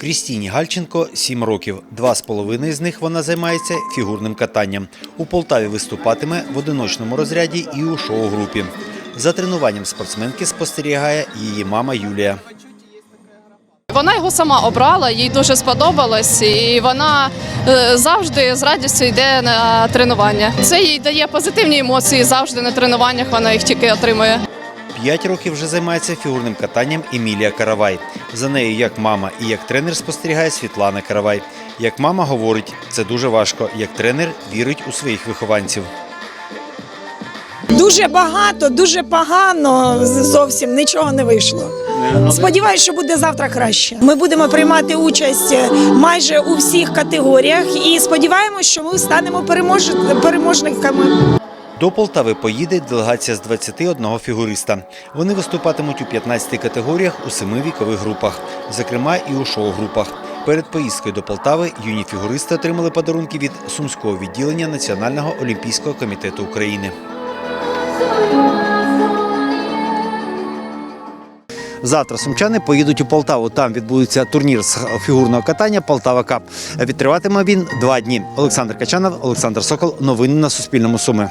Крістіні Гальченко 7 років. Два з половиною з них вона займається фігурним катанням. У Полтаві виступатиме в одиночному розряді і у шоу-групі. За тренуванням спортсменки спостерігає її мама Юлія. Вона його сама обрала, їй дуже сподобалось, і вона е, завжди з радістю йде на тренування. Це їй дає позитивні емоції завжди на тренуваннях. Вона їх тільки отримує. П'ять років вже займається фігурним катанням Емілія Каравай. За нею як мама і як тренер спостерігає Світлана Каравай. Як мама говорить, це дуже важко. Як тренер вірить у своїх вихованців. Дуже багато, дуже погано. Зовсім нічого не вийшло. Сподіваюсь, що буде завтра краще. Ми будемо приймати участь майже у всіх категоріях і сподіваємось, що ми станемо переможниками. До Полтави поїде делегація з 21 фігуриста. Вони виступатимуть у 15 категоріях у семи вікових групах, зокрема і у шоу-групах. Перед поїздкою до Полтави юні фігуристи отримали подарунки від Сумського відділення Національного олімпійського комітету України. Завтра сумчани поїдуть у Полтаву. Там відбудеться турнір з фігурного катання Полтава Кап. Відтриватиме він два дні. Олександр Качанов, Олександр Сокол. Новини на Суспільному Суми.